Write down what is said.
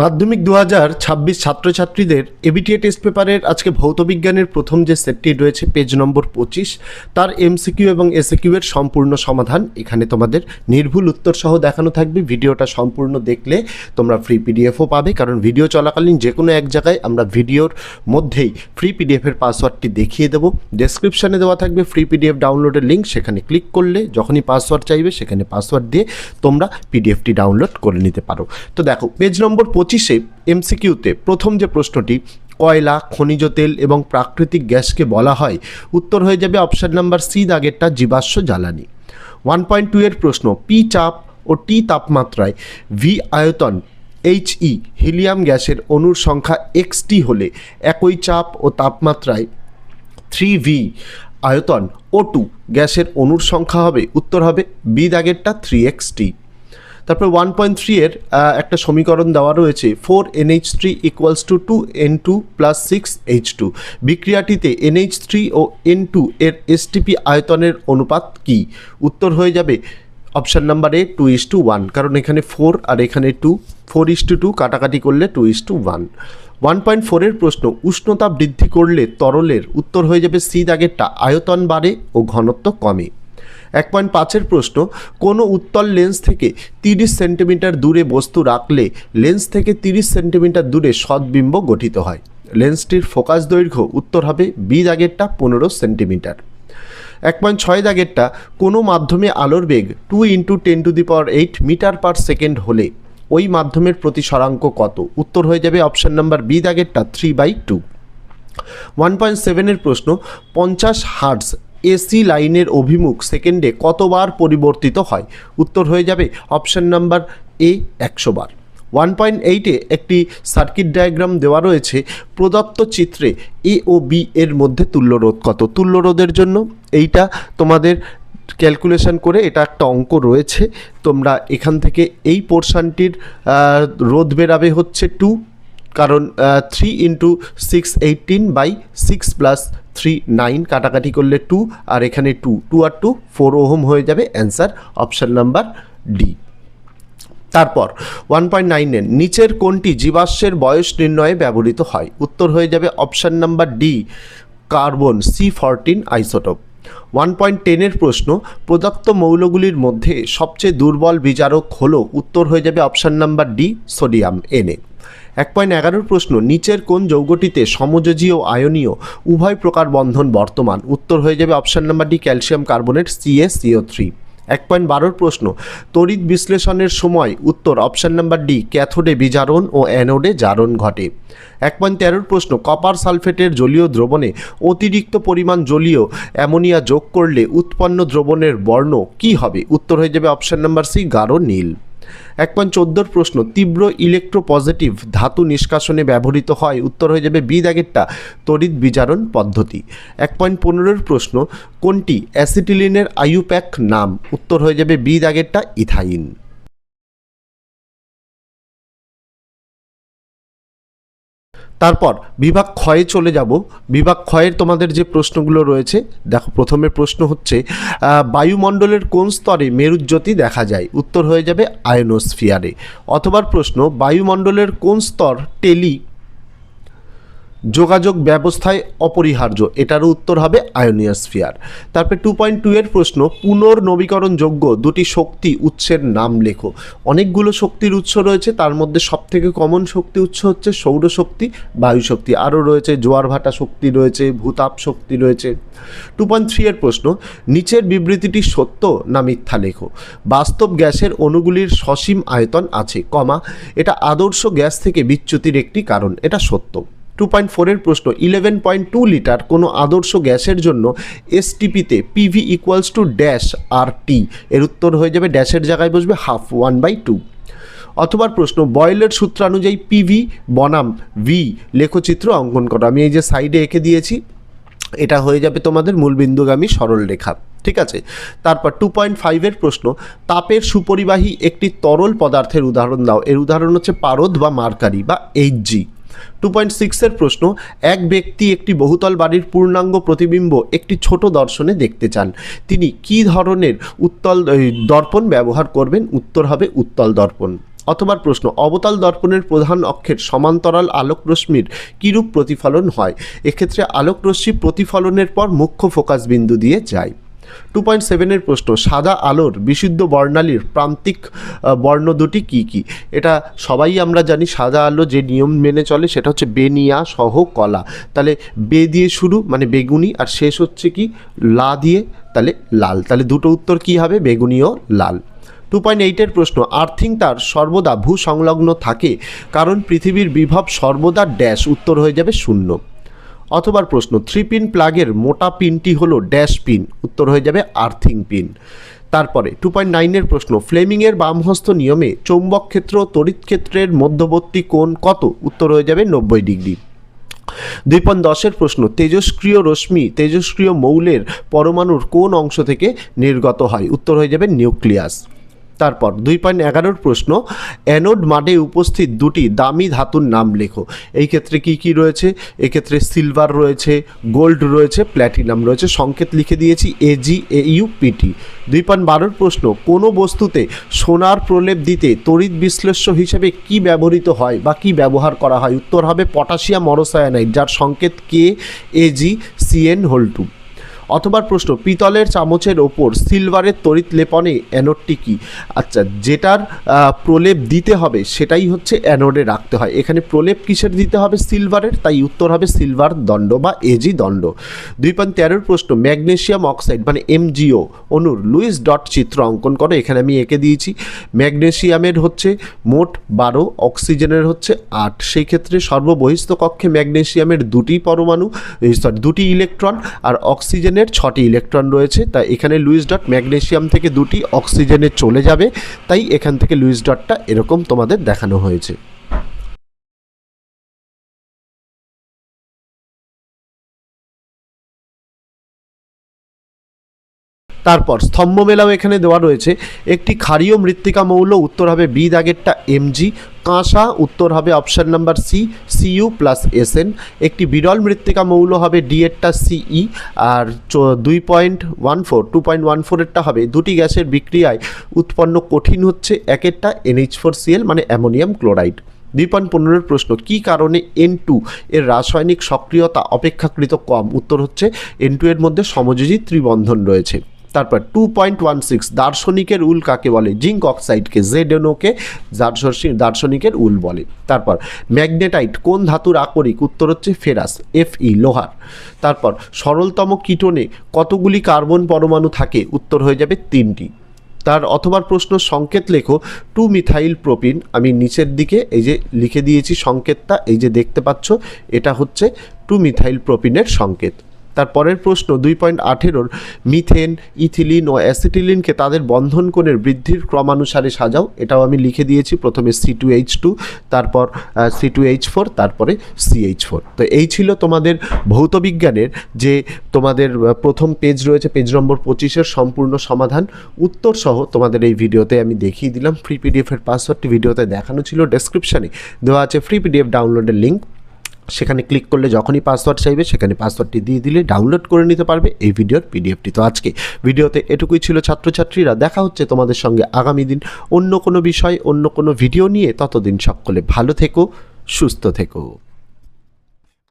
মাধ্যমিক দু হাজার ছাব্বিশ ছাত্রছাত্রীদের এবিটিএ টেস্ট পেপারের আজকে ভৌতবিজ্ঞানের প্রথম যে সেটটি রয়েছে, পেজ নম্বর পঁচিশ, তার এমসিকিউ এবং এসএকিউ এর সম্পূর্ণ সমাধান এখানে তোমাদের নির্ভুল উত্তর সহ দেখানো থাকবে। ভিডিওটা সম্পূর্ণ দেখলে তোমরা ফ্রি পিডিএফও পাবে, কারণ ভিডিও চলাকালীন যে কোনো এক জায়গায় আমরা ভিডিওর মধ্যেই ফ্রি পিডিএফের পাসওয়ার্ডটি দেখিয়ে দেবো। ডেসক্রিপশানে দেওয়া থাকবে ফ্রি পিডিএফ ডাউনলোডের লিঙ্ক সেখানে ক্লিক করলে যখনই পাসওয়ার্ড চাইবে, সেখানে পাসওয়ার্ড দিয়ে তোমরা পিডিএফটি ডাউনলোড করে নিতে পারো। তো দেখো, পেজ নম্বর পঁচিশে এমসিকিউতে প্রথম যে প্রশ্নটি, কয়লা, খনিজ তেল এবং প্রাকৃতিক গ্যাসকে বলা হয়, উত্তর হয়ে যাবে অপশান নাম্বার সি, দাগেরটা জীবাশ্ম জ্বালানি। ওয়ান পয়েন্ট টু এর প্রশ্ন, পি চাপ ও টি তাপমাত্রায় ভি আয়তন এইচ ই হিলিয়াম গ্যাসের অণুর সংখ্যা এক্সটি হলে একই চাপ ও তাপমাত্রায় থ্রি ভি আয়তন ও টু গ্যাসের অণুর সংখ্যা হবে, উত্তর হবে বি দাগেরটা থ্রি এক্স টি তারপর ওয়ান পয়েন্ট থ্রি এর একটা সমীকরণ দেওয়া রয়েছে four NH three equals to two N two plus six H two বিক্রিয়াটিতে NH three ও এন টু এর এসটিপি আয়তনের অনুপাত কি? উত্তর হয়ে যাবে option number A two is to one কারণ এখানে ফোর আর এখানে two four is to two কাটাকাটি করলে two is to one one point ফোরের প্রশ্ন, উষ্ণতা বৃদ্ধি করলে তরলের, উত্তর হয়ে যাবে সি দাগেরটা, আয়তন বাড়ে ও ঘনত্ব কমে। এক পয়েন্ট পাঁচের প্রশ্ন, কোনো উত্তল লেন্স থেকে তিরিশ সেন্টিমিটার দূরে বস্তু রাখলে লেন্স থেকে তিরিশ সেন্টিমিটার দূরে সদ্বিম্ব গঠিত হয়। লেন্সটির ফোকাস দৈর্ঘ্য উত্তর হবে বি দাগেরটা পনেরো সেন্টিমিটার। এক পয়েন্ট ছয় দাগেরটা কোনো মাধ্যমে আলোর বেগ two into ten to the power eight metre per second হলে ওই মাধ্যমের প্রতি সরাঙ্ক কত? উত্তর হয়ে যাবে option number B দাগেরটা three by two one point সেভেনের প্রশ্ন, পঞ্চাশ হার্টস এসি লাইনের অভিমুখ সেকেন্ডে কতবার পরিবর্তিত হয়? উত্তর হয়ে যাবে অপশন নাম্বার এ একশো বার। ওয়ান পয়েন্ট এইটে একটি সার্কিট ডায়াগ্রাম দেওয়া রয়েছে, প্রদত্ত চিত্রে এ ও বি এর মধ্যে তুল্যরোধ কত? তুল্যরোধের জন্য এইটা তোমাদের ক্যালকুলেশন করে এটা একটা অঙ্ক রয়েছে, তোমরা এখান থেকে এই পোর্শনটির রোধ বেরাবে হচ্ছে টু কারণ three into six eighteen by six plus three nine কাটাকাটি করলে টু আর এখানে টু টু আর টু ফোর ওহম হয়ে যাবে। অ্যান্সার অপশান নাম্বার ডি তারপর ওয়ান পয়েন্ট নাইনের নিচের কোনটি জীবাশ্মের বয়স নির্ণয়ে ব্যবহৃত হয়? উত্তর হয়ে যাবে option number D carbon C fourteen isotope one point টেনের প্রশ্ন, প্রদত্ত মৌলগুলির মধ্যে সবচেয়ে দুর্বল বিচারক হলো, উত্তর হয়ে যাবে অপশান নাম্বার ডি সোডিয়াম এনে এক পয়েন্ট এগারোর প্রশ্ন, নিচের কোন যৌগটিতে সমযোজী ও আয়নীয় উভয় প্রকার বন্ধন বর্তমান? উত্তর হয়ে যাবে option number D, calcium carbonate CaCO three. এক পয়েন্ট বারোর প্রশ্ন, তড়িৎ বিশ্লেষণের সময়? উত্তর অপশান নাম্বার ডি, ক্যাথোডে বিজারণ ও অ্যানোডে জারণ ঘটে। এক পয়েন্ট তেরোর প্রশ্ন, কপার সালফেটের জলীয় দ্রবণে অতিরিক্ত পরিমাণ জলীয় অ্যামোনিয়া যোগ করলে উৎপন্ন দ্রবণের বর্ণ কি হবে? উত্তর হয়ে যাবে অপশান নাম্বার সি, গাঢ় নীল। এক পয়েন্ট চোদ্দোর প্রশ্ন, তীব্র ইলেকট্রোপজিটিভ ধাতু নিষ্কাশনে ব্যবহৃত হয়, উত্তর হয়ে যাবে বি দাগেরটা, তড়িৎ বিচারণ পদ্ধতি। এক পয়েন্ট পনেরোর প্রশ্ন, কোনটি অ্যাসিটিলিনের আয়ুপ্যাক নাম, উত্তর হয়ে যাবে বি দাগেরটা ইথাইন। তারপর বিভাগ ক্ষয়ে চলে যাব। বিভাগ ক্ষয়ের তোমাদের যে প্রশ্নগুলো রয়েছে, দেখো প্রথমে প্রশ্ন হচ্ছে বায়ুমণ্ডলের কোন স্তরে মেরুজ্যোতি দেখা যায়? উত্তর হয়ে যাবে আয়নোস্ফিয়ারে। অথবা প্রশ্ন, বায়ুমণ্ডলের কোন স্তর টেলি যোগাযোগ ব্যবস্থায় অপরিহার্য। এটারও উত্তর হবে আয়োনিয়াস্ফিয়ার। তারপরে টু পয়েন্ট টু এর প্রশ্ন, পুনর্নবীকরণযোগ্য দুটি শক্তি উৎসের নাম লেখো। অনেকগুলো শক্তির উৎস রয়েছে, তার মধ্যে সবথেকে কমন শক্তি উৎস হচ্ছে সৌরশক্তি বায়ুশক্তি আরও রয়েছে জোয়ার ভাটা শক্তি রয়েছে, ভূতাপ শক্তি রয়েছে। টু পয়েন্ট থ্রি এর প্রশ্ন, নিচের বিবৃতিটি সত্য না মিথ্যা লেখো? বাস্তব গ্যাসের অণুগুলির সসীম আয়তন আছে, কমা, এটা আদর্শ গ্যাস থেকে বিচ্যুতির একটি কারণ, এটা সত্য। টু পয়েন্ট ফোরের প্রশ্ন ইলেভেন পয়েন্ট টু লিটার কোনো আদর্শ গ্যাসের জন্য এসটিপিতে PV equals to dash R T এর উত্তর হয়ে যাবে ড্যাশের জায়গায় বসবে হাফ ওয়ান বাই টু অথবা প্রশ্ন বয়েলের সূত্রানুযায়ী পিভি বনাম ভি লেখচিত্র অঙ্কন করো। আমি এই যে সাইডে এঁকে দিয়েছি, এটা হয়ে যাবে তোমাদের মূলবিন্দুগামী সরল রেখা, ঠিক আছে? তারপর টু পয়েন্ট ফাইভের প্রশ্ন, তাপের সুপরিবাহী একটি তরল পদার্থের উদাহরণ দাও। এর উদাহরণ হচ্ছে পারদ বা মার্কারি বা এইচজি টু পয়েন্ট সিক্সের প্রশ্ন, এক ব্যক্তি একটি বহুতল বাড়ির পূর্ণাঙ্গ প্রতিবিম্ব একটি ছোট দর্শনে দেখতে চান। তিনি কি ধরনের উত্তল দর্পণ ব্যবহার করবেন? উত্তর হবে উত্তল দর্পণ। অথবা প্রশ্ন, অবতল দর্পণের প্রধান অক্ষের সমান্তরাল আলোক রশ্মির কীরূপ প্রতিফলন হয়? এক্ষেত্রে আলোক রশ্মি প্রতিফলনের পর মুখ্য ফোকাস বিন্দু দিয়ে যায়। টু পয়েন্ট সেভেনের প্রশ্ন, সাদা আলোর বিশুদ্ধ বর্ণালীর প্রান্তিক বর্ণ দুটি কী কী? এটা সবাই আমরা জানি, সাদা আলো যে নিয়ম মেনে চলে সেটা হচ্ছে বেনিয়া সহ কলা। তাহলে বে দিয়ে শুরু মানে বেগুনি, আর শেষ হচ্ছে কি? লা দিয়ে, তাহলে লাল। তাহলে দুটো উত্তর কী হবে? বেগুনি ও লাল। টু পয়েন্ট এইটের প্রশ্ন, আর্থিং তার সর্বদা ভূ সংলগ্ন থাকে, কারণ পৃথিবীর বিভব সর্বদা ড্যাশ, উত্তর হয়ে যাবে শূন্য। অথবা প্রশ্ন থ্রি পিন প্লাগের মোটা পিনটি হলো ড্যাশ পিন, উত্তর হয়ে যাবে আর্থিং পিন। তারপরে, টু পয়েন্ট নাইনের প্রশ্ন, ফ্লেমিংয়ের বামহস্ত নিয়মে চৌম্বক ক্ষেত্র, তড়িৎ ক্ষেত্রের মধ্যবর্তী কোণ কত? উত্তর হয়ে যাবে নব্বই ডিগ্রি। দুই পয়েন্ট দশের প্রশ্ন তেজস্ক্রিয় রশ্মি তেজস্ক্রিয় মৌলের পরমাণুর কোন অংশ থেকে নির্গত হয়? উত্তর হয়ে যাবে নিউক্লিয়াস। তারপর দুই পয়েন্ট এগারোর প্রশ্ন, অ্যানোড মাডে উপস্থিত দুটি দামি ধাতুর নাম লেখো। এই ক্ষেত্রে কি কি রয়েছে? এক্ষেত্রে সিলভার রয়েছে, গোল্ড রয়েছে, প্ল্যাটিনাম রয়েছে। সংকেত লিখে দিয়েছি এজি এইউ পিটি দুই পয়েন্ট বারোর প্রশ্ন, কোনো বস্তুতে সোনার প্রলেপ দিতে তড়িৎ বিশ্লেষ্য হিসেবে কি ব্যবহৃত হয় বা কি ব্যবহার করা হয়? উত্তর হবে পটাশিয়াম মরোসায়ানাইড যার সংকেত K Ag CN whole two অথবা প্রশ্ন, পিতলের চামচের ওপর সিলভারের তড়িৎ লেপনে অ্যানোডটি কি? আচ্ছা যেটার প্রলেপ দিতে হবে সেটাই হচ্ছে অ্যানোডে রাখতে হয়। এখানে প্রলেপ কিসের দিতে হবে? সিলভারের তাই উত্তর হবে সিলভার দণ্ড বা এজি দণ্ড। দুই পয়েন্ট তেরোর প্রশ্ন ম্যাগনেশিয়াম অক্সাইড মানে এমজিও, অনুর লুইস ডট চিত্র অঙ্কন করো, এখানে আমি এঁকে দিয়েছি। ম্যাগনেশিয়ামের হচ্ছে মোট বারো, অক্সিজেনের হচ্ছে আট। সেই ক্ষেত্রে সর্ববহিস্থ কক্ষে ম্যাগনেশিয়ামের দুটি পরমাণু সরি দুটি ইলেকট্রন আর অক্সিজেনের ছটি ইলেকট্রন রয়েছে, তাই এখানে লুইস ডট ম্যাগনেশিয়াম থেকে দুটি অক্সিজেনে চলে যাবে, তাই এখান থেকে লুইস ডটটা এরকম তোমাদের দেখানো হয়েছে। তারপর স্তম্ভ মেলাও এখানে দেওয়া রয়েছে। একটি ক্ষারীয় মৃত্তিকা মৌল, উত্তর হবে বি দাগেরটা এমজি, কাঁসা, উত্তর হবে option number C, Cu plus Sn. একটি বিরল মৃত্তিকা মৌল হবে ডি এরটা সিই, আর দুই point one four, two point one ফোরেরটা হবে। দুটি গ্যাসের বিক্রিয়ায় উৎপন্ন কঠিন হচ্ছে একেরটা এনএইচ ফোর সিএল মানে অ্যামোনিয়াম ক্লোরাইড। দুই পয়েন্ট পনেরোর প্রশ্ন, কী কারণে এন টু এর রাসায়নিক সক্রিয়তা অপেক্ষাকৃত কম? উত্তর হচ্ছে এন টু এর মধ্যে সমযোজী ত্রিবন্ধন রয়েছে। তারপর টু পয়েন্ট ওয়ান সিক্স দার্শনিকের উল কাকে বলে? জিঙ্ক অক্সাইডকে, জেডেনোকে দার্শনিকের উল বলে। তারপর ম্যাগনেটাইট কোন ধাতুর আকরিক? উত্তর হচ্ছে ফেরাস এফ ই লোহার। তারপর সরলতম কিটোনে কতগুলি কার্বন পরমাণু থাকে? উত্তর হয়ে যাবে তিনটি। তার অথবা প্রশ্ন সংকেত লেখো। টু মিথাইল প্রোপিন আমি নিচের দিকে এই যে লিখে দিয়েছি সংকেতটা, এই যে দেখতে পাচ্ছ, এটা হচ্ছে টু মিথাইল প্রোপিনের সংকেত। তার পরের প্রশ্ন, দুই পয়েন্ট আঠেরোর মিথেন, ইথিলিন ও অ্যাসিটিলিনকে তাদের বন্ধন কোণের বৃদ্ধির ক্রমানুসারে সাজাও। এটাও আমি লিখে দিয়েছি, প্রথমে সি টু এইচ টু তারপর সি টু এইচ ফোর তারপরে সি এইচ ফোর তো এই ছিল তোমাদের ভৌতবিজ্ঞানের যে তোমাদের প্রথম পেজ রয়েছে পেজ নম্বর পঁচিশের সম্পূর্ণ সমাধান। উত্তর সহ তোমাদের এই ভিডিওতে আমি দেখিয়ে দিলাম। ফ্রি পিডিএফের পাসওয়ার্ডটি ভিডিওতে দেখানো ছিল ডেসক্রিপশানে দেওয়া আছে। ফ্রি পিডিএফ ডাউনলোডের লিঙ্ক সেখানে ক্লিক করলে যখনই পাসওয়ার্ড চাইবে, সেখানে পাসওয়ার্ডটি দিয়ে দিলে ডাউনলোড করে নিতে পারবে। এই ভিডিওর পিডিএফটি তো আজকে। ভিডিওতে এটুকুই ছিল ছাত্রছাত্রীরা। দেখা হচ্ছে তোমাদের সঙ্গে আগামী দিন অন্য কোনো বিষয়, অন্য কোনো ভিডিও নিয়ে। ততদিন সকলে ভালো থেকো, সুস্থ থেকো।